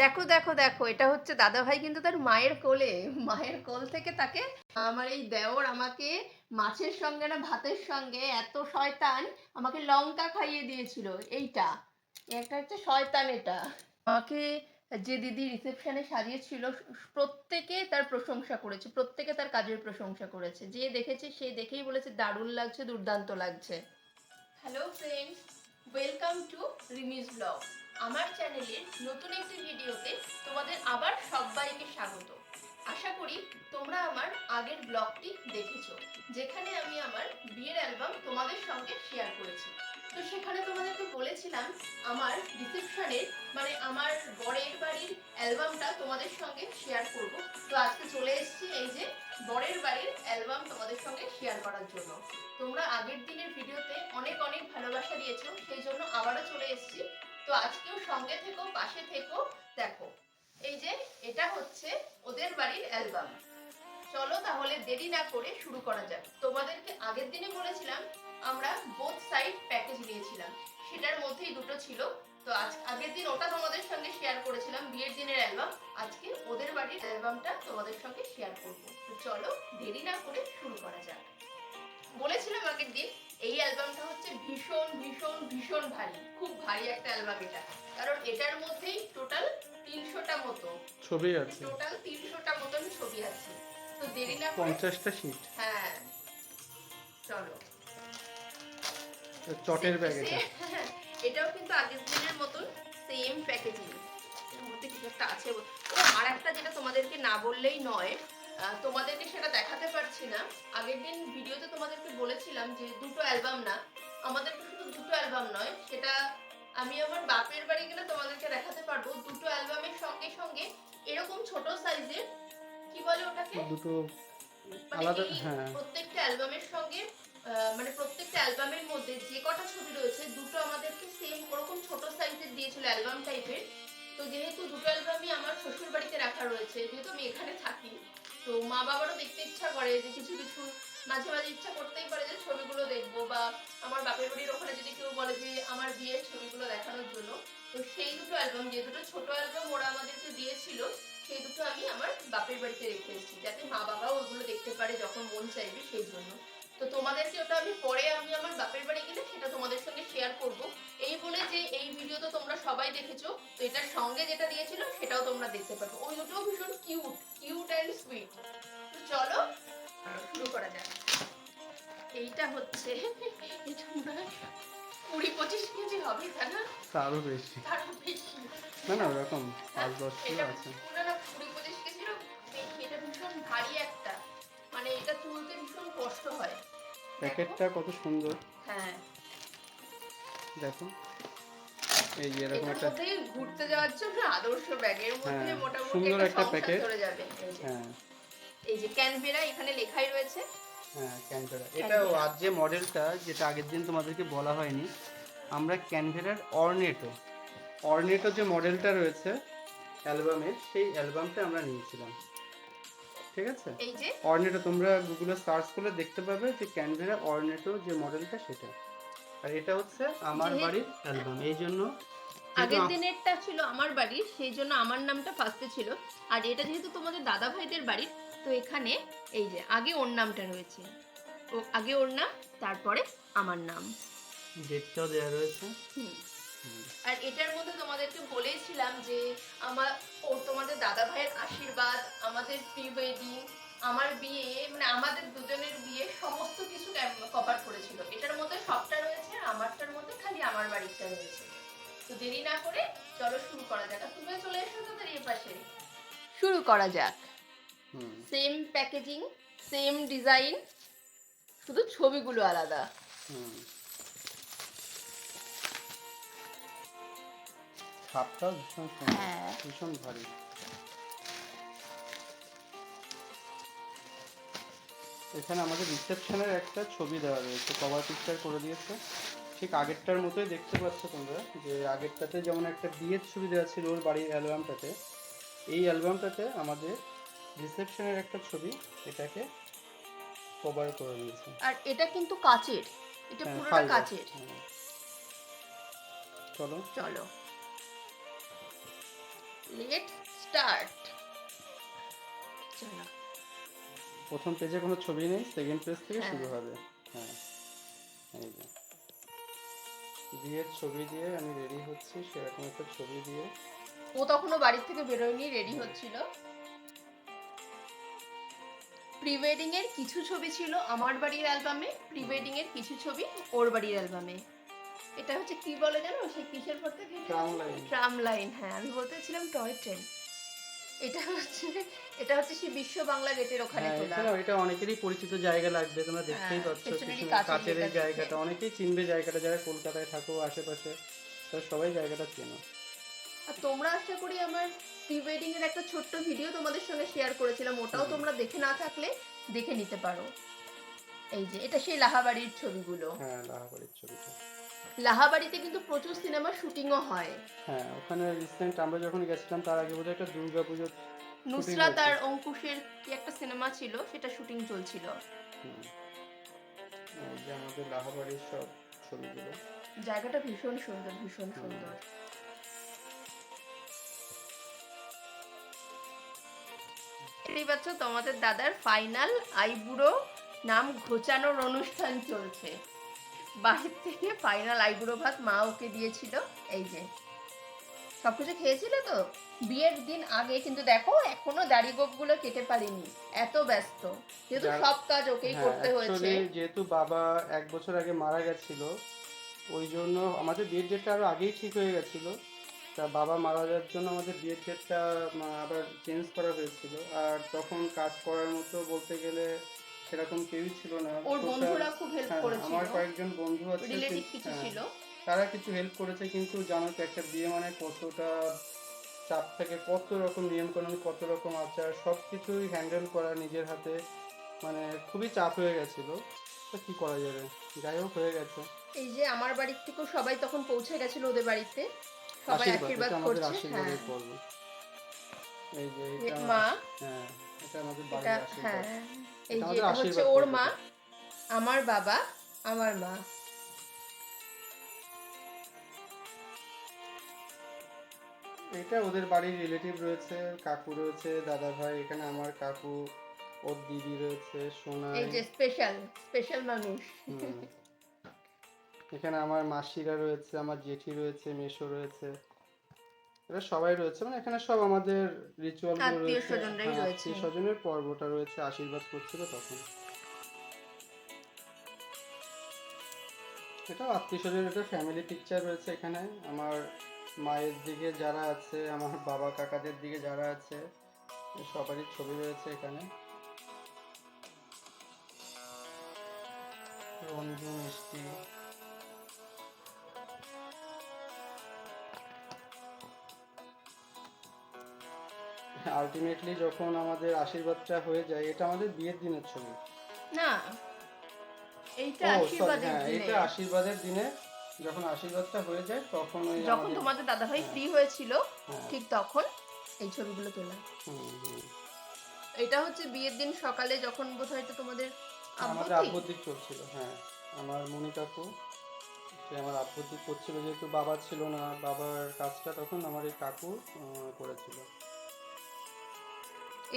দেখো দেখো দেখো, এটা হচ্ছে দাদা ভাই কিন্তু তার মায়ের কোলে। মায়ের কোল থেকে তাকে আমার এই দেওর আমাকে মাছের সঙ্গে না ভাতের সঙ্গে এত শয়তান আমাকে লঙ্কা খাইয়ে দিয়েছিল। এইটা একটা হচ্ছে শয়তান এটা। আমাকে যে দিদি রিসেপশনে সাজিয়েছিল, প্রত্যেকে তার প্রশংসা করেছে, প্রত্যেকে তার কাজের প্রশংসা করেছে। যে দেখেছে, সে দেখেই বলেছে, দারুণ লাগছে, দুর্দান্ত লাগছে। Hello friends welcome to Rimi's blog আমার চ্যানেলের নতুন একটি ভিডিওতে তোমাদের আবার সবাইকে স্বাগত। আশা করি তোমরা আমার আগের ব্লগটি দেখেছ, যেখানে আমি আমার বিয়ের অ্যালবাম তোমাদের সঙ্গে শেয়ার করেছি। তো সেখানে তোমাদেরকে বলেছিলাম, আমার রিসেপশনের মানে আমার বরের বাড়ির অ্যালবামটা তোমাদের সঙ্গে শেয়ার করব। তো আজকে চলে এসেছি এই যে বরের বাড়ির অ্যালবাম তোমাদের সঙ্গে শেয়ার করার জন্য। তোমরা আগের দিনের ভিডিওতে অনেক অনেক ভালোবাসা দিয়েছ, সেই জন্য আবারও চলে এসেছি। তো আজকেও সঙ্গে থেকো, পাশে থেকো, দেখো। এই যে, এটা হচ্ছে ওদের বাড়ির অ্যালবাম। চলো তাহলে দেরি না করে শুরু করা যাক। তোমাদেরকে আগের দিনে বলেছিলাম, আমরা বোথ সাইড প্যাকেজ নিয়েছিলাম। সেটার মধ্যেই দুটো ছিল। তো আজ, আগের দিন ওটা তোমাদের সঙ্গে শেয়ার করেছিলাম, বিয়ের দিনের অ্যালবাম। আজকে ওদের বাড়ির অ্যালবামটা তোমাদের সঙ্গে শেয়ার করব। তো চলো, দেরি না করে শুরু করা যাক। বলেছিলাম আগের দিন এই অ্যালবামটা হচ্ছে ভীষণ ভীষণ ভীষণ ভারী। খুব ভারী একটা অ্যালবাম এটা। কারণ এটার মধ্যেই টোটাল তিনশোটা মতো। ছবি আছে। টোটাল তিনশোটা মতন ছবি আছে। তো দেরি না পঞ্চাশটা সিট হ্যাঁ। চলো। চটের ব্যাগ এটাও কিন্তু আগের দিনের মতন সেম প্যাকেজিং এর মধ্যে কিছু একটা আছে ও আর একটা যেটা তোমাদেরকে না বললেই নয় তোমাদেরকে সেটা দেখাতে পারছি না। আগের দিন ভিডিওতে তোমাদেরকে বলেছিলাম যে দুটো অ্যালবাম না আমাদেরকে শুধু দুটো অ্যালবাম নয় সেটা আমি আমার বাপের বাড়ি গেলে তোমাদেরকে দেখাতে পারব। দুটো অ্যালবামের সঙ্গে সঙ্গে এরকম ছোট সাইজের কি বলে ওটাকে? দুটো মানে আলাদা হ্যাঁ। প্রত্যেকটা অ্যালবামের সঙ্গে মানে প্রত্যেকটা অ্যালবামের মধ্যে যে কটা ছবি রয়েছে দুটো আমাদেরকে সেম ওরকম ছোট সাইজের দিয়েছিল অ্যালবাম টাইপের তো যেহেতু দুটো অ্যালবামই আমার শ্বশুর বাড়িতে রাখা রয়েছে, যেহেতু আমি এখানে থাকি, তো মা বাবারও দেখতে ইচ্ছা করে যে কিছু কিছু মাঝে মাঝে ইচ্ছা করতেই পারে যে ছবিগুলো দেখব বা আমার বাপের বাড়ির ওখানে যদি কেউ বলে যে আমার বিয়ের ছবিগুলো দেখানোর জন্য, তো সেই দুটো অ্যালবাম যে দুটো ছোট অ্যালবাম ওরা আমাদেরকে দিয়েছিল, সেই দুটো আমি আমার বাপের বাড়িতে রেখে এসেছি, যাতে মা বাবাও ওগুলো দেখতে পারে যখন মন চাইবে সেই জন্য। তো তোমাদেরকে ওটা আমি পরে আমি আমার বাপের বাড়ি গেলে সঙ্গে যেটা দিয়েছিল সেটাও তোমরা দেখতে পারবে ওই দুটোও ভীষণ কিউট কিউট অ্যান্ড সুইট তো চলো শুরু করা যাক। এইটা হচ্ছে এটা মনে কুড়ি পঁচিশ কেজি হবে তাই না? তারও বেশি। তারও বেশি। না না ওরকম পাঁচ দশ কিলো আছে। না না কুড়ি পঁচিশ কেজির এটা ভীষণ ভারী একটা। মানে এটা তুলতে ভীষণ কষ্ট হয়। প্যাকেটটা কত সুন্দর। হ্যাঁ। দেখো। এই যে এরকম একটা ঘুরতে যাওয়ার জন্য আদর্শ ব্যাগের মধ্যে হ্যাঁ, মোটামুটি সুন্দর একটা প্যাকেট। হ্যাঁ। এই যে ক্যানবেরা এখানে লেখাই রয়েছে। হ্যাঁ ক্যানভেরা এটা আজ যে মডেলটা যেটা আগের দিন তোমাদেরকে বলা হয়নি আমরা ক্যানভেরার অর্নেটো অর্নেটো যে মডেলটা রয়েছে অ্যালবামের সেই অ্যালবামটা আমরা নিয়েছিলাম। ঠিক আছে? এই যে। অর্নেটো তোমরা গুগলে সার্চ করলে দেখতে পাবে যে ক্যানভেরা অর্নেটো যে মডেলটা সেটা। আর এটা হচ্ছে আমার বাড়ির অ্যালবাম। এই জন্য আগের দিনেরটা ছিল আমার বাড়ির সেই জন্য আমার নামটা ফার্স্টে ছিল। আর এটা যেহেতু তোমাদের দাদা ভাইদের বাড়ির তো এখানে এই যে আগে ওর নামটা রয়েছে। ও আগে ওর নাম তারপরে আমার নাম। ডেটটাও দেওয়া রয়েছে। আর এটার মধ্যে তোমাদেরকে বলেছিলাম যে আমার ও তোমাদের দাদা ভাইয়ের আশীর্বাদ আমাদের প্রি ওয়েডিং আমার বিয়ে মানে আমাদের দুজনের বিয়ে সমস্ত কিছু কভার করেছিল? এটার মধ্যে সবটা রয়েছে আমারটার মধ্যে খালি আমার বাড়িটা রয়েছে। তো দেরি না করে চলো শুরু করা যাক। তুমিও চলে এসো তাদের এ পাশে। শুরু করা যাক। সেম প্যাকেজিং সেম ডিজাইন শুধু ছবিগুলো আলাদা। হুম। ছাপটাও ভীষণ হ্যাঁ। ভীষণ ভারী। এখানে আমাদের রিসেপশনের একটা ছবি দেওয়া রয়েছে কভার পিকচার করে দিয়েছে। ঠিক আগেরটার মতোই দেখতে পাচ্ছ তোমরা যে আগেরটাতে যেমন একটা বিয়ের ছবি দেওয়া ছিল ওর বাড়ির অ্যালবামটাতে এই অ্যালবামটাতে আমাদের রিসেপশনের একটা ছবি এটাকে কভার করে দিয়েছে। আর এটা কিন্তু কাচের এটা হ্যাঁ, পুরোটা কাচের। হ্যাঁ। চলো। চলো। লেট স্টার্ট চলো। প্রথম পেজে কোনো ছবি নেই সেকেন্ড পেজ থেকে হ্যাঁ। শুরু হবে। হ্যাঁ এই যে। বিয়ের ছবি দিয়ে আমি রেডি হচ্ছি সেরকম একটা ছবি দিয়ে। ও তখনও বাড়ির থেকে বেরোয়নি রেডি হচ্ছিল। প্রি ওয়েডিং এর কিছু ছবি ছিল আমার বাড়ির অ্যালবামে প্রি ওয়েডিং এর কিছু ছবি ওর বাড়ির অ্যালবামে এটা হচ্ছে কি বলে জানো? সেই কিসের পর থেকে ট্রাম লাইন হ্যাঁ আমি বলতেছিলাম টয় ট্রেন এটা হচ্ছে এটা হচ্ছে সেই বিশ্ব বাংলা গেটের ওখানে হ্যাঁ তোলা। এটা অনেকেরই পরিচিত জায়গা লাগবে তোমরা দেখতেই হ্যাঁ, পাচ্ছ কাছের কাছের এই জায়গাটা। অনেকেই চিনবে জায়গাটা যারা কলকাতায় থাকো আশেপাশে তারা সবাই জায়গাটা চেনো। আর তোমরা আশা করি আমার প্রি ওয়েডিং এর একটা ছোট্ট ভিডিও তোমাদের সঙ্গে শেয়ার করেছিলাম ওটাও তোমরা দেখে না থাকলে দেখে নিতে পারো। এই যে এটা সেই লাহাবাড়ির ছবিগুলো। হ্যাঁ লাহাবাড়ির ছবিটা। লাহাবাড়িতে কিন্তু প্রচুর সিনেমা শুটিংও হয়। হ্যাঁ ওখানে রিসেন্ট আমরা যখন গেছিলাম তার আগে বোধহয় একটা দুর্গা পুজোর নুসরাত আর অঙ্কুশের কি একটা সিনেমা ছিল সেটা শুটিং চলছিল। যে আমাদের লাহাবাড়ির সব ছবিগুলো। জায়গাটা ভীষণ সুন্দর ভীষণ সুন্দর। দেখতেই পাচ্ছ তোমাদের দাদার ফাইনাল আইবুড়ো নাম ঘোচানোর অনুষ্ঠান চলছে। বাড়ির থেকে ফাইনাল আইবুড়ো ভাত মা ওকে দিয়েছিল। এই যে সবকিছু খেয়েছিলে তো? বিয়ের দিন আগে কিন্তু দেখো এখনও দাড়ি গোপগুলো কেটে পারিনি এত ব্যস্ত। যেহেতু সব কাজ ওকেই হ্যাঁ করতে হয়েছে। যেহেতু বাবা এক বছর আগে মারা গেছিল ওই জন্য আমাদের বিয়ের ডেটটা আরও আগেই ঠিক হয়ে গেছিল। তা বাবা মারা যাওয়ার জন্য আমাদের বিয়ের ডেটটা আবার চেঞ্জ করা হয়েছিল। আর তখন কাজ করার মতো বলতে গেলে সেরকম কেউই ছিল না। ওর বন্ধুরা খুব হেল্প হ্যাঁ, করেছিল। আমার কয়েকজন বন্ধু আছে রিলেটিভ কিছু হ্যাঁ, ছিল। তারা কিছু হেল্প করেছে কিন্তু জানো তো একটা বিয়ে মানে কতটা চাপ থাকে কত রকম নিয়ম কানুন কত রকম আচার সব কিছুই হ্যান্ডেল করা নিজের হাতে মানে খুবই চাপ হয়ে গেছিল। তো কি করা যাবে? যাই হোক হয়ে গেছে। এই যে আমার বাড়ির থেকেও সবাই তখন পৌঁছে গেছিল ওদের বাড়িতে। সবাই আশীর্বাদ করছে হ্যাঁ। এই যে এটা মা? হ্যাঁ এটা আমাদের বাড়ির আশীর্বাদ। হ্যাঁ। এই এটা যে এটা হচ্ছে ওর মা আমার বাবা আমার মা। এটা ওদের বাড়ির রিলেটিভ রয়েছে কাকু রয়েছে দাদা ভাই এখানে আমার কাকু ওর দিদি রয়েছে সোনাই এই যে স্পেশাল স্পেশাল মানুষ। এখানে আমার মাসিরা রয়েছে আমার জেঠি রয়েছে মেশো রয়েছে। এরা সবাই রয়েছে। মানে এখানে সব আমাদের রিচুয়াল রয়েছে। আত্মীয়-স্বজনরাই হ্যাঁ, রয়েছে। আত্মীয় স্বজনের পর্বটা রয়েছে আশীর্বাদ করছিল তখন। এটা আত্মীয় স্বজনের একটা ফ্যামিলি পিকচার রয়েছে এখানে। আমার মায়ের দিকে যারা আছে আমার বাবা কাকাদের দিকে যারা আছে সবারই ছবি রয়েছে এখানে। রঞ্জু মিষ্টি আলটিমেটলি যখন আমাদের আশীর্বাদটা হয়ে যায় এটা আমাদের বিয়ের দিনের ছবি। না এইটা আশীর্বাদের হ্যাঁ দিনে। এটা আশীর্বাদের দিনে যখন আশীর্বাদটা হয়ে যায় তখন যখন তোমাদের দাদা ভাই হ্যাঁ। ফ্রি হয়েছিল হ্যাঁ, ঠিক তখন এই ছবিগুলো তোলা। এটা হচ্ছে বিয়ের দিন সকালে যখন বোধহয় তো তোমাদের আমাদের আব্বুর চলছিল হ্যাঁ। আমার মনি কাকু সে আমার দিক করছিল যেহেতু বাবা ছিল না বাবার কাজটা তখন আমার এই কাকু করেছিল।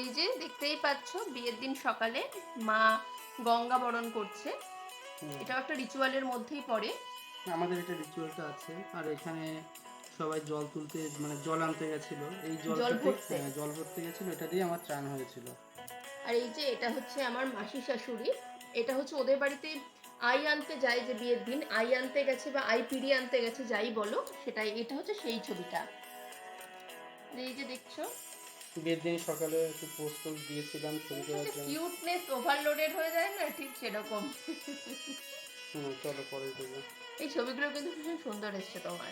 এই যে দেখতেই পাচ্ছ বিয়ের দিন সকালে মা গঙ্গা বরণ করছে। এটাও একটা রিচুয়ালের মধ্যেই পড়ে। আমাদের এটা রিচুয়ালটা আছে। আর এখানে সবাই জল তুলতে মানে জল আনতে গেছিল। এই জল জল ভরতে। হ্যাঁ জল ভরতে গেছিল। এটা দিয়ে আমার চান হয়েছিল। আর এই যে এটা হচ্ছে আমার মাসি শাশুড়ি। এটা হচ্ছে ওদের বাড়িতে আই আনতে যায় যে বিয়ের দিন। আই আনতে গেছে বা আই পিড়ি আনতে গেছে যাই বলো সেটাই এটা হচ্ছে সেই ছবিটা। এই যে দেখছ বিয়ের দিন সকালে একটু পোস্ট দিয়েছিলাম ছবি জন্য। কিউটনেস ওভারলোডেড হয়ে যায় না? ঠিক সেরকম। হুম চলো পরে দেবো এই ছবিগুলো কিন্তু ভীষণ সুন্দর এসছে তোমার।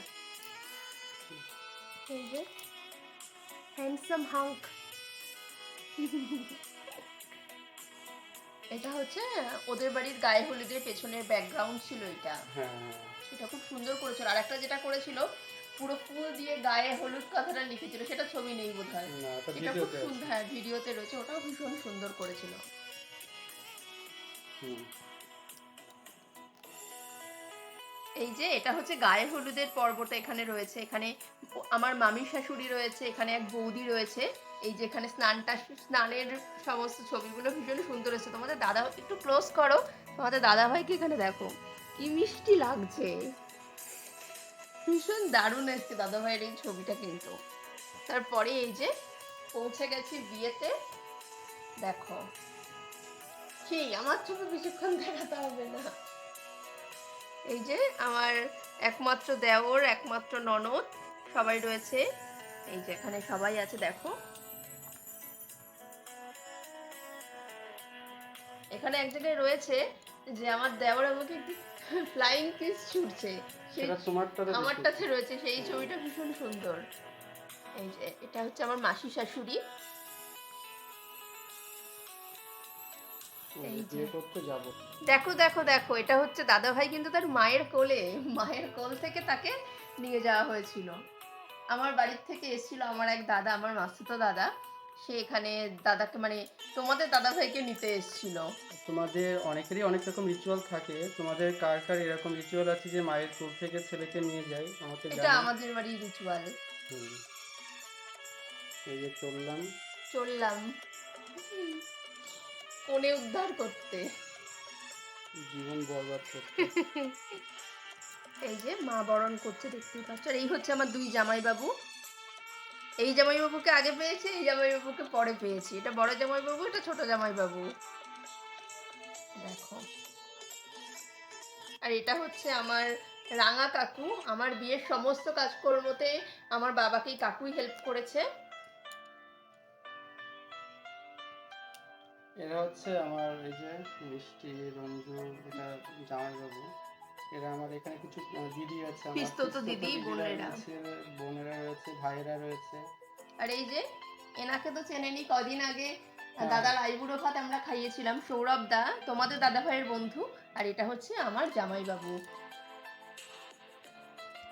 এই যে হ্যান্ডসাম হাঙ্ক এটা হচ্ছে ওদের বাড়ির গায়ে হলুদের পেছনের ব্যাকগ্রাউন্ড ছিল এটা। হ্যাঁ হ্যাঁ। সেটা খুব সুন্দর করেছিল। আর একটা যেটা করেছিল পুরো ফুল দিয়ে গায়ে হলুদ কথাটা লিখেছিল সেটা ছবি নেই বোধ হয় এটা খুব সুন্দর হ্যাঁ ভিডিওতে রয়েছে ওটাও ভীষণ সুন্দর করেছিল। এই যে এটা হচ্ছে গায়ে হলুদের পর্বটা এখানে রয়েছে এখানে আমার মামির শাশুড়ি রয়েছে এখানে এক বৌদি রয়েছে এই যে এখানে স্নানটা স্নানের সমস্ত ছবিগুলো ভীষণ সুন্দর এসেছে তোমাদের দাদা একটু ক্লোজ করো তোমাদের দাদা ভাইকে এখানে দেখো। কি মিষ্টি লাগছে। ভীষণ দারুণ এসছে দাদা ভাইয়ের এই ছবিটা কিন্তু। তারপরে এই যে পৌঁছে গেছি বিয়েতে। দেখো, সেই আমার ছবি বেশিক্ষণ দেখাতে হবে না। এই যে আমার একমাত্র দেওর, একমাত্র ননদ, সবাই রয়েছে। এই যে এখানে সবাই আছে, দেখো। এখানে এক জায়গায় রয়েছে যে আমার দেওর আমাকে একটি ফ্লাইং কিস ছুটছে। সেটা তোমারটাতে আমারটাতে রয়েছে সেই ছবিটা ভীষণ সুন্দর। এই যে এটা হচ্ছে আমার মাসি শাশুড়ি। দেখো দেখো দেখো এটা হচ্ছে দাদা ভাই কিন্তু তার মায়ের কোলে মায়ের কোল থেকে তাকে নিয়ে যাওয়া হয়েছিল। আমার বাড়ির থেকে এসেছিল আমার এক দাদা আমার মাসুতো দাদা। সে এখানে দাদাকে মানে তোমাদের দাদা ভাইকে নিতে এসেছিল। তোমাদের অনেকেরই অনেক রকম রিচুয়াল থাকে। তোমাদের কার কার এরকম রিচুয়াল আছে যে মায়ের কোল থেকে ছেলেকে নিয়ে যায়? আমাকে এটা আমাদের বাড়ির রিচুয়াল এই যে চললাম। চললাম। কোণে উদ্ধার করতে। জীবন বরবাদ করতে। এই যে মা বরণ করছে দেখতেই পাচ্ছ। আর এই হচ্ছে আমার দুই জামাইবাবু। এই জামাইবাবুকে আগে পেয়েছি, এই জামাইবাবুকে পরে পেয়েছি। এটা বড় জামাইবাবু, এটা ছোট জামাইবাবু। দেখো। আর এটা হচ্ছে আমার রাঙা কাকু, আমার বিয়ের সমস্ত কাজকর্মতে আমার বাবাকেই কাকুই হেল্প করেছে। এরা হচ্ছে আমার এই যে মিষ্টি, রঞ্জু, এটা জামাইবাবু। এরা আমার এখানে কিছু দিদি আছে পিস্তত দিদি, বোনেরা। বোনেরা রয়েছে ভাইয়েরা রয়েছে। আর এই যে এনাকে তো চেনেনি কদিন আগে। হ্যাঁ। দাদার আইবুড়ো ভাত আমরা খাইয়েছিলাম সৌরভ দা তোমাদের দাদা ভাইয়ের বন্ধু। আর এটা হচ্ছে আমার জামাইবাবু।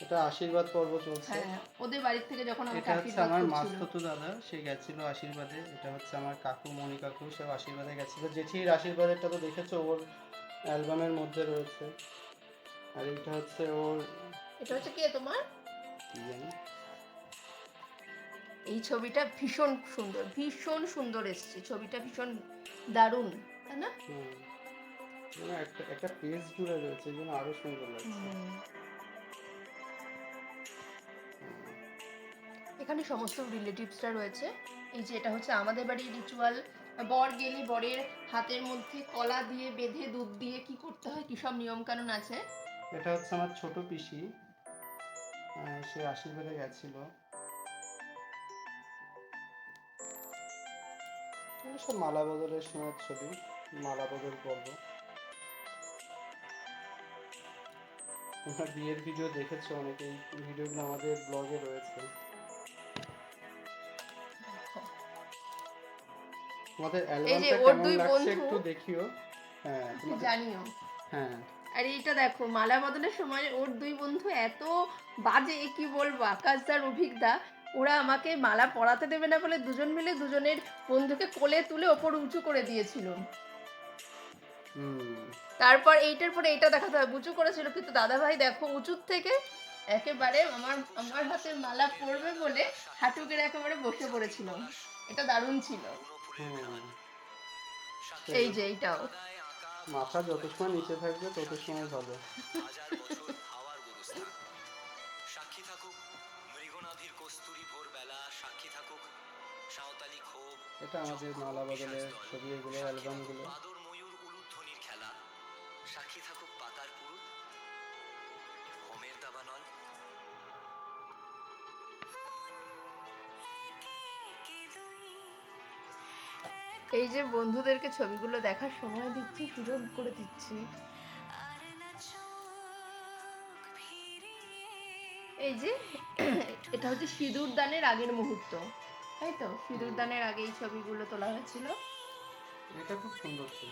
এটা আশীর্বাদ পর্ব চলছে। হ্যাঁ ওদের বাড়ির থেকে যখন আমাকে এটা হচ্ছে আমার মাস্ততো দাদা সে গেছিল আশীর্বাদে। এটা হচ্ছে আমার কাকু মণি কাকু সে আশীর্বাদে গেছিল। জেঠির আশীর্বাদেরটা তো দেখেছ ওর অ্যালবামের মধ্যে রয়েছে। আর এটা হচ্ছে ওর এটা হচ্ছে কে তোমার? কি জানি এই ছবিটা ভীষণ সুন্দর ভীষণ সুন্দর এসছে। ছবিটা ভীষণ দারুণ তাই না। একটা একটা পেজ জুড়ে রয়েছে এই জন্য আরও সুন্দর লাগছে। এখানে সমস্ত রিলেটিভসরা রয়েছে। এই যে এটা হচ্ছে আমাদের বাড়ির রিচুয়াল বর গেলে বরের হাতের মধ্যে কলা দিয়ে বেঁধে দুধ দিয়ে কি করতে হয়? কি সব নিয়ম কানুন আছে? এটা হচ্ছে আমার ছোট পিসি। সে আশীর্বাদে গেছিল। সব মালা বদলের সময় ছবি মালা বদল পর্ব। তোমরা বিয়ের ভিডিও দেখেছ অনেকে এই ভিডিওগুলো আমাদের ব্লগে রয়েছে। তোমাদের অ্যালবামটা কেমন লাগছে একটু দেখিও। হ্যাঁ জানিও। হ্যাঁ। আর এইটা দেখো মালা বদলের সময় ওর দুই বন্ধু এত বাজে কি বলব আকাশদার অভিজ্ঞতা ওরা আমাকে মালা পরাতে দেবে না বলে দুজন মিলে দুজনের বন্ধুকে কোলে তুলে ওপর উঁচু করে দিয়েছিল। তারপর এইটার পরে এইটা দেখাতে হবে উঁচু করেছিল কিন্তু দাদা ভাই দেখো উঁচুর থেকে একেবারে আমার আমার হাতে মালা পরবে বলে হাঁটু গেড়ে একেবারে বসে পড়েছিল। এটা দারুণ ছিল। এই যে এইটাও। মাথা যত সময় নিচে থাকবে তত সময় ভালো। সাক্ষী থাকুক মৃগনাধীর কস্তুরী ভোরবেলা সাক্ষী থাকুক সাঁওতালি ক্ষোভ এটা আমাদের মালা বদলের ছবি এগুলো অ্যালবামগুলো। বাদর ময়ূর উলুধ্বনির খেলা। সাক্ষী থাকুক এই যে বন্ধুদেরকে ছবিগুলো দেখার সময় দিচ্ছি সুযোগ করে দিচ্ছি। এই যে এটা হচ্ছে সিঁদুর দানের আগের মুহূর্ত তাই তো? সিঁদুর দানের আগে এই ছবিগুলো তোলা হয়েছিল। এটা খুব সুন্দর ছিল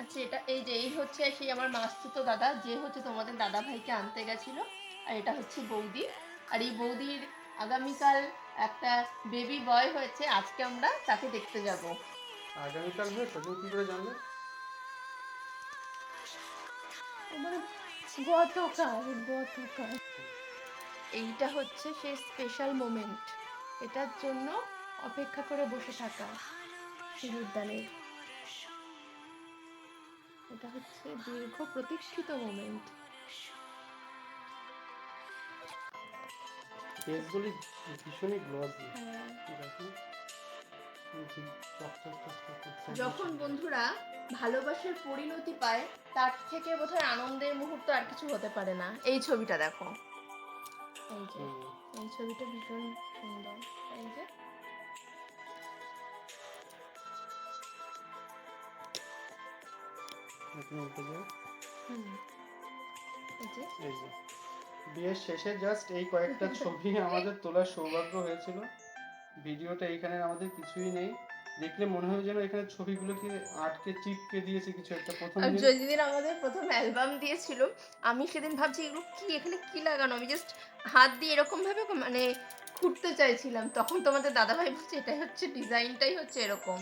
আচ্ছা এটা এই যে এই হচ্ছে সেই আমার মাস্তুতো দাদা যে হচ্ছে তোমাদের দাদা ভাইকে আনতে গেছিল আর এটা হচ্ছে বৌদি। আর এই বৌদির আগামীকাল একটা বেবি বয় হয়েছে আজকে আমরা তাকে দেখতে যাব। আগামীকাল হয়েছে তুমি কি করে জানলে? গতকাল গতকাল। এইটা হচ্ছে সেই স্পেশাল মোমেন্ট এটার জন্য অপেক্ষা করে বসে থাকা সিঁদুরদানের এটা হচ্ছে দীর্ঘ প্রতীক্ষিত মোমেন্ট ভীষণই গ্লসি হ্যাঁ। যখন বন্ধুরা ভালোবাসার পরিণতি পায় তার থেকে বোধহয় আনন্দের মুহূর্ত আর কিছু হতে পারে না। এই ছবিটা দেখো। এই যে এই ছবিটা ভীষণ সুন্দর। যে। হুম। এই যে। এই যে। বিয়ের শেষে জাস্ট এই কয়েকটা ছবি আমাদের তোলার সৌভাগ্য হয়েছিল। ভিডিওটা এখানে আমাদের কিছুই নেই। দেখলে মনে হয় যেন এখানে ছবিগুলোকে আটকে চিপকে দিয়েছে কিছু একটা। প্রথম আর যেদিন আমাদের প্রথম অ্যালবাম দিয়েছিল আমি সেদিন ভাবছি এগুলো কি? এখানে কি লাগানো? আমি জাস্ট হাত দিয়ে এরকম ভাবে মানে খুঁড়তে চাইছিলাম। তখন তোমাদের দাদাভাই বলছে এটাই হচ্ছে ডিজাইনটাই হচ্ছে এরকম।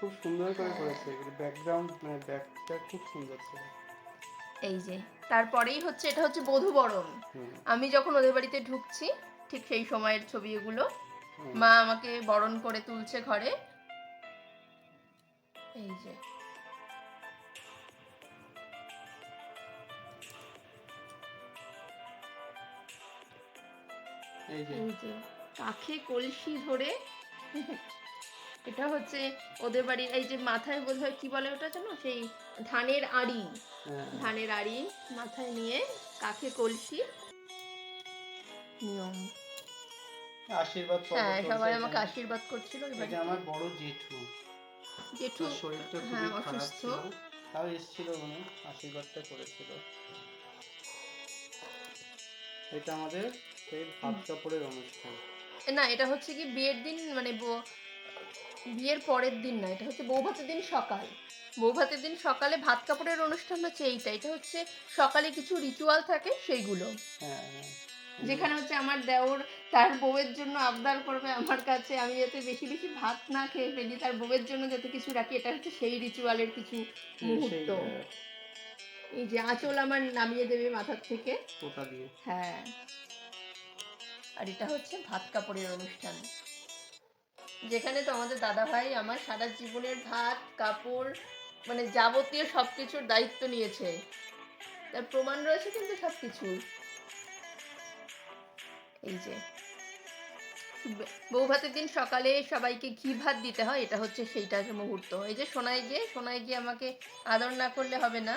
খুব সুন্দর করে করেছে। এগুলো ব্যাকগ্রাউন্ড মানে ব্যাকটা খুব সুন্দর ছিল। এই যে তারপরেই হচ্ছে এটা হচ্ছে বধূবরণ আমি যখন ওদের বাড়িতে ঢুকছি ঠিক সেই সময়ের ছবি এগুলো। মা আমাকে বরণ করে তুলছে ঘরে। এই যে। এই যে কাখে কলসি ধরে এটা হচ্ছে ওদের বাড়ির এই যে মাথায় বোধহয় কি বলে ওটা জানো? সেই ধানের আড়ি। হ্যাঁ, ধানের আড়ি মাথায় নিয়ে কাখে কলসি? নিয়ম। আশীর্বাদ হ্যাঁ সবাই আমাকে আশীর্বাদ। করছিল এটা আমার বড় জেঠু। জেঠু শরীরটা হ্যাঁ, খুবই খারাপ অসুস্থ। ছিল। তাও এসেছিল উনি আশীর্বাদটা করেছিল। এটা আমাদের সেই ভাত কাপড়ের অনুষ্ঠান। না এটা হচ্ছে কি বিয়ের দিন মানে বিয়ের পরের দিন না এটা হচ্ছে বৌভাতের দিন সকাল। বৌভাতের দিন সকালে ভাত কাপড়ের অনুষ্ঠান হচ্ছে এইটা এটা হচ্ছে সকালে কিছু রিচুয়াল থাকে সেইগুলো। হ্যাঁ হ্যাঁ। যেখানে হচ্ছে আমার দেওর তার বউয়ের জন্য আবদার করবে আমার কাছে আমি যাতে বেশি বেশি ভাত না খেয়ে ফেলি তার বউয়ের জন্য যাতে কিছু রাখি এটা হচ্ছে সেই রিচুয়ালের কিছু মুহূর্ত। এই যে আঁচল আমার নামিয়ে দেবে মাথার থেকে। হ্যাঁ। আর এটা হচ্ছে ভাত কাপড়ের অনুষ্ঠান। যেখানে তোমাদের দাদা ভাই আমার সারা জীবনের ভাত, কাপড় মানে যাবতীয় সব কিছুর দায়িত্ব নিয়েছে। তার প্রমাণ রয়েছে কিন্তু সব কিছুর এই যে। বউ ভাতের দিন সকালে সবাইকে ঘি ভাত দিতে হয়, এটা হচ্ছে সেইটা মুহূর্ত। এই যে সোনায় গিয়ে সোনায় গিয়ে আমাকে আদর না করলে হবে না।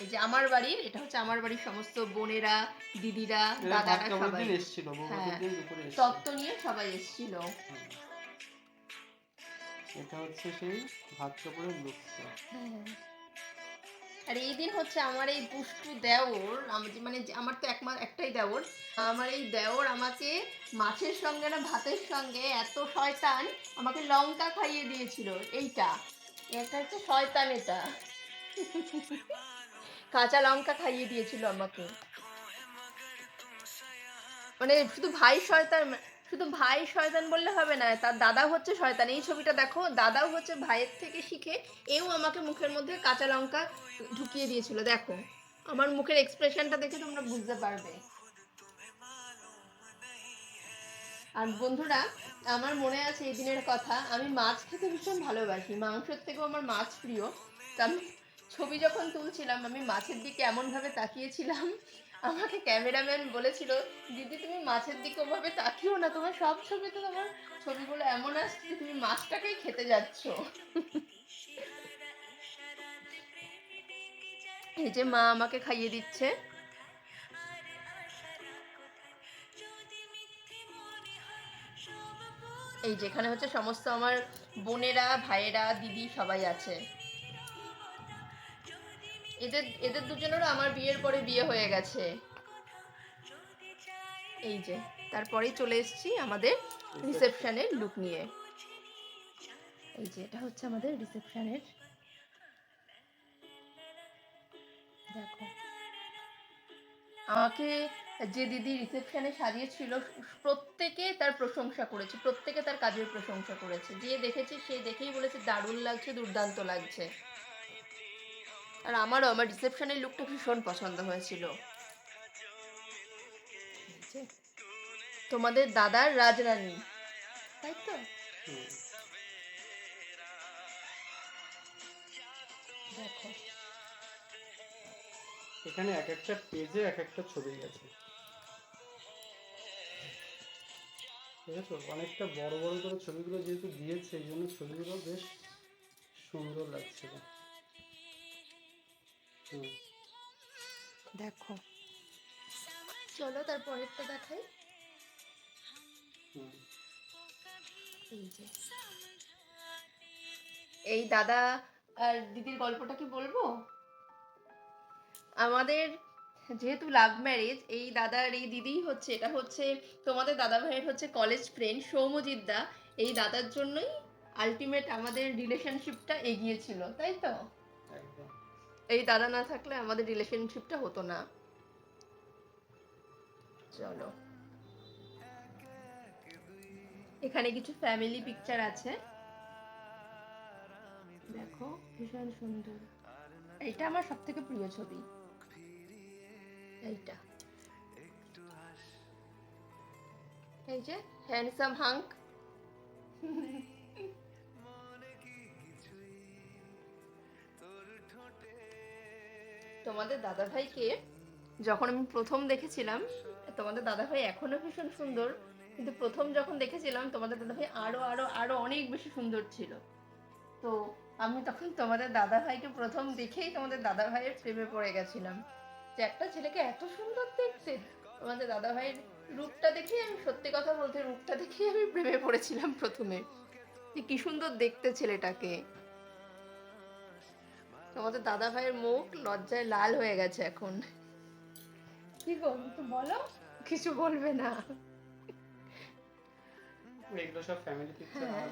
এই যে আমার বাড়ির এটা হচ্ছে আমার বাড়ির সমস্ত বোনেরা দিদিরা দাদারা সবাই। এসেছিল? হ্যাঁ। এসেছিল। তত্ত্ব নিয়ে সবাই এসেছিল। এটা হচ্ছে সেই ভাত কাপড়ের লুকটা আর এই দিন হচ্ছে আমার এই পুষ্টু দেওর মানে আমার তো একমা একটাই দেওর। আমার এই দেওর আমাকে মাছের সঙ্গে না ভাতের সঙ্গে এত শয়তান আমাকে লঙ্কা খাইয়ে দিয়েছিল। এইটা। এটা হচ্ছে শয়তান এটা। কাঁচা লঙ্কা খাইয়ে দিয়েছিল আমাকে। মানে শুধু ভাই শয়তান, শুধু ভাই শয়তান বললে হবে না, তার দাদা হচ্ছে শয়তান। এই ছবিটা দেখো, দাদাও হচ্ছে ভাইয়ের থেকে শিখে, এও আমাকে মুখের মধ্যে কাঁচা লঙ্কা ঢুকিয়ে দিয়েছিল, দেখো। আমার মুখের এক্সপ্রেশনটা দেখে তোমরা বুঝতে পারবে। আর বন্ধুরা, আমার মনে আছে এই দিনের কথা, আমি মাছ খেতে ভীষণ ভালোবাসি। মাংসের থেকেও আমার মাছ প্রিয়। তা আমি ছবি যখন তুলছিলাম, আমি মাছের দিকে এমনভাবে তাকিয়েছিলাম, আমাকে ক্যামেরাম্যান বলেছিল, দিদি, তুমি মাছের দিকে ওভাবে তাকিও না, তোমার সব ছবিতে তোমার ছবিগুলো এমন আসছে, তুমি মাছটাকেই খেতে যাচ্ছ। এই যে মা আমাকে খাইয়ে দিচ্ছে। এই যেখানে হচ্ছে সমস্ত আমার বোনেরা, ভাইয়েরা, দিদি সবাই আছে। এদের এদের দুজনেরও আমার বিয়ের পরে বিয়ে হয়ে গেছে। এই যে, তারপরেই চলে এসেছি আমাদের রিসেপশনের লুক নিয়ে। এই যে, এটা হচ্ছে আমাদের রিসেপশনের। দেখো। আমাকে যে দিদি রিসেপশনে সাজিয়েছিল, প্রত্যেকে তার প্রশংসা করেছে, প্রত্যেকে তার কাজের প্রশংসা করেছে। যে দেখেছে, সে দেখেই বলেছে, দারুণ লাগছে, দুর্দান্ত লাগছে। আর আমারও, আমার রিসেপশনের লুকটা ভীষণ পছন্দ হয়েছিল। তোমাদের দাদার রাজরানী, তাই তো? এখানে এক একটা পেজে এক একটা ছবি ঠিক অনেকটা বড় বড় করে ছবিগুলো যেহেতু দিয়েছে, এই জন্য ছবিগুলো বেশ সুন্দর লাগছিল। দেখো। চলো তারপরেরটা দেখাই। এই যে। এই দাদা আর দিদির গল্পটা কি বলব? আমাদের যেহেতু লাভ ম্যারেজ এই দাদা আর এই দিদি হচ্ছে এটা হচ্ছে তোমাদের দাদা ভাইয়ের হচ্ছে কলেজ ফ্রেন্ড সৌমজিৎ দা। এই দাদার জন্যই আলটিমেট আমাদের রিলেশনশিপটা এগিয়েছিল তাই তো? এই দাদা না থাকলে আমাদের রিলেশনশিপটা হতো না। চলো। এখানে কিছু ফ্যামিলি পিকচার আছে। দেখো, ভীষণ সুন্দর। এইটা আমার সব থেকে প্রিয় ছবি। এইটা। এই যে হ্যান্ডসাম হাঙ্ক তোমাদের দাদা ভাইকে যখন আমি প্রথম দেখেছিলাম, তোমাদের দাদা ভাই এখনও ভীষণ সুন্দর, কিন্তু প্রথম যখন দেখেছিলাম, তোমাদের দাদা ভাই আরও আরও আরও অনেক বেশি সুন্দর ছিল। তো আমি তখন তোমাদের দাদা ভাইকে প্রথম দেখেই তোমাদের দাদা ভাইয়ের প্রেমে পড়ে গেছিলাম। যে একটা ছেলেকে এত সুন্দর দেখতে, তোমাদের দাদা ভাইয়ের রূপটা দেখেই আমি সত্যি কথা বলতে রূপটা দেখেই আমি প্রেমে পড়েছিলাম প্রথমে। যে কি সুন্দর দেখতে ছেলেটাকে। তোমাদের দাদা ভাইয়ের মুখ লজ্জায় লাল হয়ে গেছে এখন। কি গো বলো? কিছু বলবে না। এগুলো সব ফ্যামিলি পিকচার।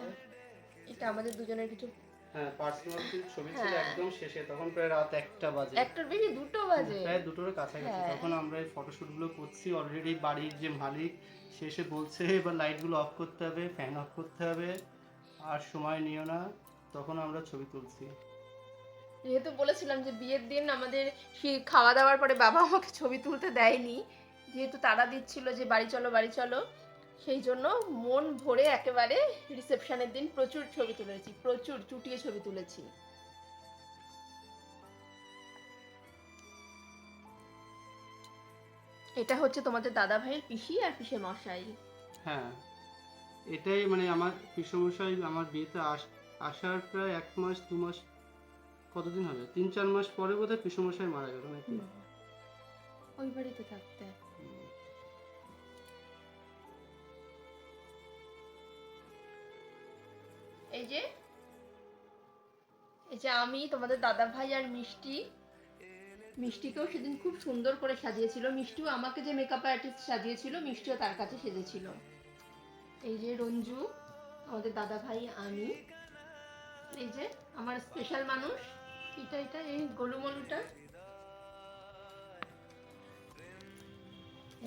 এটা আমাদের দুজনের কিছু। হ্যাঁ পার্সোনাল ছবি ছিল হ্যাঁ। একদম শেষে তখন প্রায় রাত একটা বাজে। একটার বেশি দুটো বাজে। প্রায় দুটোর কাছাকাছি। হ্যাঁ। তখন আমরা এই ফটোশুটগুলো করছি অলরেডি বাড়ির যে মালিক শেষে বলছে এবার লাইটগুলো অফ করতে হবে ফ্যান অফ করতে হবে আর সময় নিও না। তখন আমরা ছবি তুলছি। যেহেতু বলেছিলাম যে বিয়ের দিন আমাদের খাওয়া দাওয়ার পরে বাবা আমাকে ছবি তুলতে দেয়নি, যেহেতু তারা দিচ্ছিল যে বাড়ি চলো বাড়ি চলো, সেই জন্য মন ভরে একেবারে রিসেপশনের দিন প্রচুর ছবি তুলেছি, প্রচুর চুটিয়ে ছবি তুলেছি। এটা হচ্ছে তোমাদের দাদা ভাইয়ের পিসি আর পিসে মশাই হ্যাঁ এটাই মানে আমার পিসমশাই আমার বিয়েতে আস, আসার প্রায় এক মাস, দু মাস কতদিন হবে? তিন, চার মাস পরে বোধহয় পিসমশাই মারা গেল নাকি? ওই বাড়িতে থাকতে। এই যে এই যে আমি, তোমাদের দাদা ভাই আর মিষ্টি। মিষ্টিকেও সেদিন খুব সুন্দর করে সাজিয়েছিল। মিষ্টিও আমাকে যে মেকআপ আর্টিস্ট সাজিয়েছিল, মিষ্টিও তার কাছে সেজেছিল। এই যে রঞ্জু, আমাদের দাদা ভাই আমি। এই যে, আমার স্পেশাল মানুষ। এটা এটা এই গোলুমলুটা।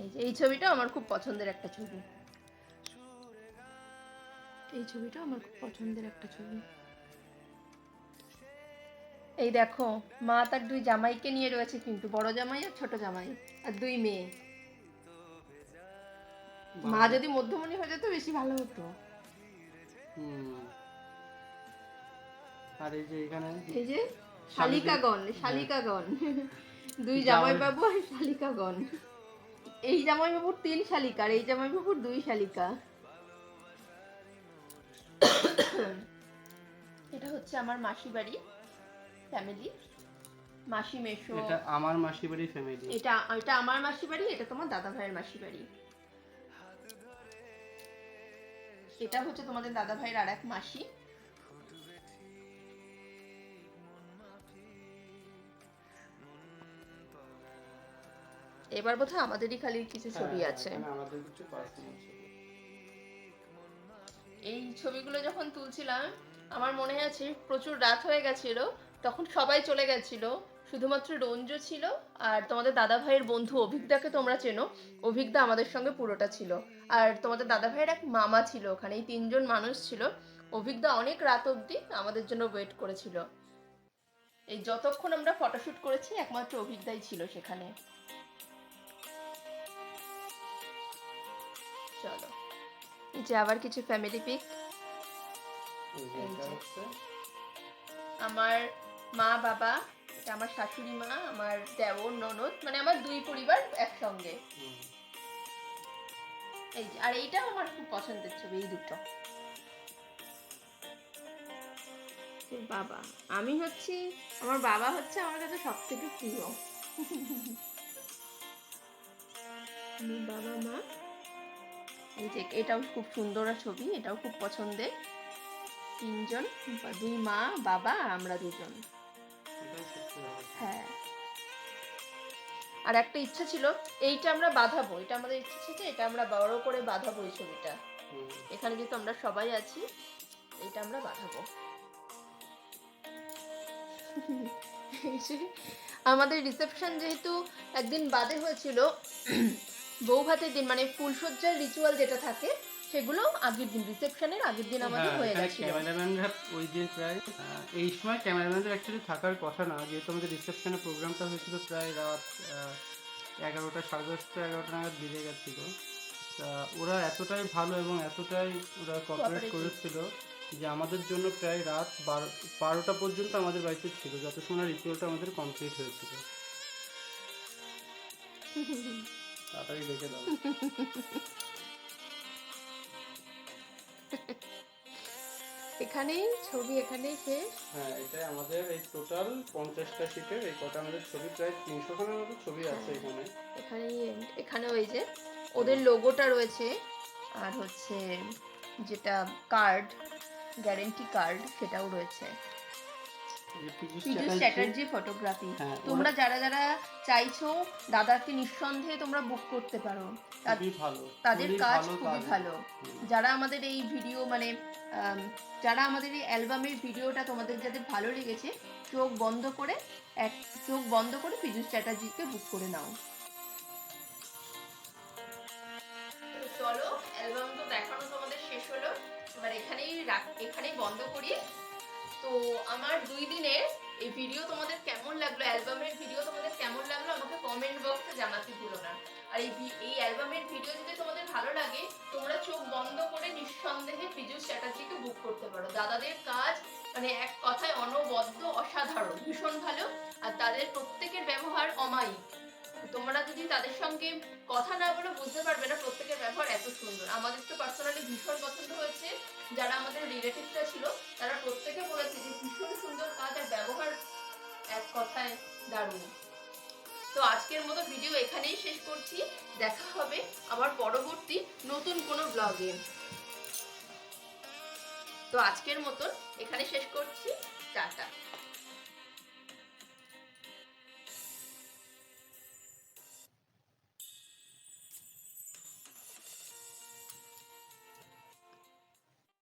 এই যে এই ছবিটা আমার খুব পছন্দের একটা ছবি। এই ছবিটা আমার খুব পছন্দের একটা ছবি। এই দেখো মা তার দুই জামাইকে নিয়ে রয়েছে কিন্তু বড় জামাই আর ছোট জামাই আর দুই মেয়ে। মা যদি মধ্যমণি হয়ে যেত বেশি ভালো হতো। হুম। আর এই যে এখানে এই যে শালিকাগণ শালিকাগণ দুই জামাই বাবু আর শালিকাগণ এই জামাই বাবুর তিন শালিকা আর এই জামাই বাবুর দুই শালিকা। এটা হচ্ছে আমার মাসি বাড়ি ফ্যামিলি মাসি মেশো। এটা আমার মাসি বাড়ির ফ্যামিলি এটা এটা আমার মাসি বাড়ি এটা তোমার দাদা ভাইয়ের মাসি বাড়ি এটা হচ্ছে তোমাদের দাদা ভাইয়ের আর এক মাসি। এবার বোধহয় আমাদেরই খালি কিছু ছবি আছে। আমাদের কিছু এই ছবিগুলো যখন তুলছিলাম আমার মনে আছে প্রচুর রাত হয়ে গেছিল তখন সবাই চলে গেছিল। শুধুমাত্র রঞ্জু ছিল আর তোমাদের দাদা ভাইয়ের বন্ধু অভিজ্ঞাকে তোমরা চেনো। অভিজ্ঞা আমাদের সঙ্গে পুরোটা ছিল। আর তোমাদের দাদা ভাইয়ের এক মামা ছিল ওখানে এই তিনজন মানুষ ছিল। অভিজ্ঞা অনেক রাত অবধি আমাদের জন্য ওয়েট করেছিল। এই যতক্ষণ আমরা ফটোশ্যুট করেছি একমাত্র অভিজ্ঞাই ছিল সেখানে। চলো। এই যে আবার কিছু ফ্যামিলি পিক আমার মা বাবা এটা আমার শাশুড়ি মা আমার দেওর ননদ মানে আমার দুই পরিবার একসঙ্গে। এই যে আর এইটাও আমার খুব পছন্দের ছবি এই দুটো। বাবা আমি হচ্ছি আমার বাবা হচ্ছে আমার কাছে সব থেকে প্রিয় বাবা মা। এই যে এটাও খুব সুন্দর ছবি এটাও খুব পছন্দের। তিনজন দুই মা বাবা আমরা দুজন। হ্যাঁ। আর একটা ইচ্ছা ছিল এইটা আমরা বাঁধাবো এটা আমাদের ইচ্ছা ছিল এটা আমরা বড় করে বাঁধাবো এই ছবিটা। এখানে যেহেতু আমরা সবাই আছি এটা আমরা বাঁধাবো। আমাদের রিসেপশন যেহেতু একদিন বাদে হয়েছিল বউ ভাতের দিন মানে ফুলসজ্জার রিচুয়াল যেটা থাকে সেগুলো আগের দিন রিসেপশনের আগের দিন আমাদের হ্যাঁ, হয়ে গেছিল ক্যামেরাম্যানরা ওই দিন প্রায় এই সময় ক্যামেরাম্যানদের অ্যাকচুয়ালি থাকার কথা না যেহেতু আমাদের রিসেপশনে প্রোগ্রামটা হয়েছিল প্রায় রাত এগারোটা সাড়ে দশটা এগারোটা নাগাদ বেজে গেছিল। তা ওরা এতটাই ভালো এবং এতটাই ওরা কপারেট করেছিল যে আমাদের জন্য প্রায় রাত বারো বারোটা পর্যন্ত আমাদের বাড়িতে ছিল যত সময় রিচুয়ালটা আমাদের কমপ্লিট হয়েছিল। তাড়াতাড়ি দেখে দাও। এখানেই ছবি এখানেই শেষ? হ্যাঁ এটা আমাদের এই টোটাল পঞ্চাশটা সিটের এই কটা আমাদের ছবি প্রায় তিনশো খানের মতো ছবি আছে এখানে। এখানেই এখানে ওই যে ওদের লোগোটা রয়েছে আর হচ্ছে যেটা কার্ড গ্যারেন্টি কার্ড সেটাও রয়েছে। পীযূষ চ্যাটার্জি, ফটোগ্রাফি তোমরা যারা যারা চাইছো দাদাকে নিঃসন্দেহে তোমরা বুক করতে পারো। তাদের কাজ খুবই ভালো। যারা আমাদের এই ভিডিও মানে যারা আমাদের এই অ্যালবামের ভিডিওটা তোমাদের যাদের ভালো লেগেছে চোখ বন্ধ করে এক চোখ বন্ধ করে পীযূষ চ্যাটার্জিকে বুক করে নাও। চলো অ্যালবাম তো দেখানো তোমাদের শেষ হলো। এবার এখানেই এখানেই বন্ধ করি। তো আমার দুই দিনের এই ভিডিও তোমাদের কেমন লাগল? অ্যালবামের ভিডিও তোমাদের কেমন লাগল? আমাকে কমেন্ট বক্সে জানাতে ভুলো না। আর এই এই অ্যালবামের ভিডিও যদি তোমাদের ভালো লাগে, তোমরা চোখ বন্ধ করে নিঃসন্দেহে পীযূষ চ্যাটার্জিকে বুক করতে পারো। দাদাদের কাজ মানে এক কথায় অনবদ্য, অসাধারণ, ভীষণ ভালো। আর তাদের প্রত্যেকের ব্যবহার অমায়িক। তোমরা যদি তাদের সঙ্গে কথা না বলে বুঝতে পারবে না প্রত্যেকের ব্যবহার এত সুন্দর। আমাদের তো পার্সোনালি ভীষণ পছন্দ হয়েছে। যারা আমাদের রিলেটিভসরা ছিল, তারা প্রত্যেকে বলেছে যে ভীষণ সুন্দর কাজ আর ব্যবহার এক কথায় দারুণ। তো আজকের মতো ভিডিও এখানেই শেষ করছি। দেখা হবে আবার পরবর্তী নতুন কোনো ব্লগে তো আজকের মতন এখানে শেষ করছি। টাটা।